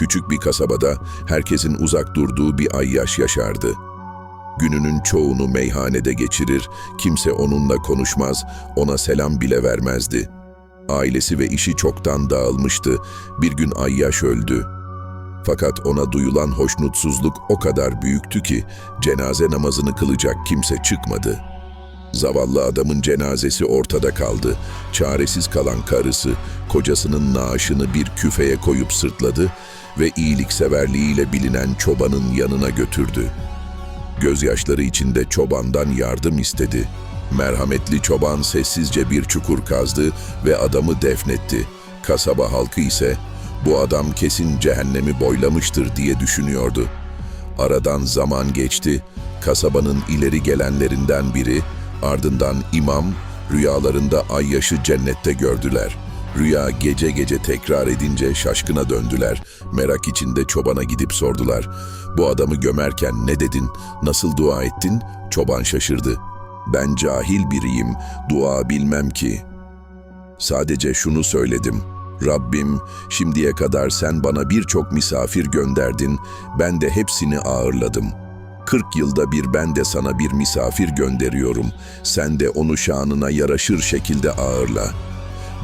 Küçük bir kasabada herkesin uzak durduğu bir ayyaş yaşardı. Gününün çoğunu meyhanede geçirir, kimse onunla konuşmaz, ona selam bile vermezdi. Ailesi ve işi çoktan dağılmıştı. Bir gün Ayyaş öldü. Fakat ona duyulan hoşnutsuzluk o kadar büyüktü ki cenaze namazını kılacak kimse çıkmadı. Zavallı adamın cenazesi ortada kaldı. Çaresiz kalan karısı kocasının naaşını bir küfeye koyup sırtladı ve iyilikseverliğiyle bilinen çobanın yanına götürdü. Gözyaşları içinde çobandan yardım istedi. Merhametli çoban sessizce bir çukur kazdı ve adamı defnetti. Kasaba halkı ise bu adam kesin cehennemi boylamıştır diye düşünüyordu. Aradan zaman geçti. Kasabanın ileri gelenlerinden biri, ardından imam, rüyalarında Ayyaş'ı cennette gördüler. Rüya gece gece tekrar edince şaşkına döndüler. Merak içinde çobana gidip sordular. Bu adamı gömerken ne dedin, nasıl dua ettin? Çoban şaşırdı. Ben cahil biriyim, dua bilmem ki. Sadece şunu söyledim. Rabbim, şimdiye kadar sen bana birçok misafir gönderdin, ben de hepsini ağırladım. 40 yılda bir ben de sana bir misafir gönderiyorum. Sen de onu şanına yaraşır şekilde ağırla.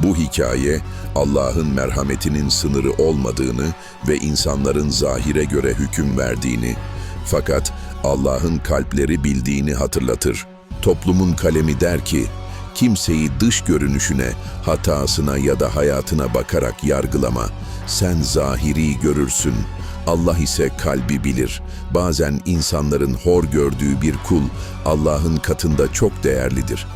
Bu hikaye, Allah'ın merhametinin sınırı olmadığını ve insanların zahire göre hüküm verdiğini, fakat Allah'ın kalpleri bildiğini hatırlatır. Toplumun kalemi der ki, kimseyi dış görünüşüne, hatasına ya da hayatına bakarak yargılama. Sen zahiri görürsün. Allah ise kalbi bilir. Bazen insanların hor gördüğü bir kul Allah'ın katında çok değerlidir.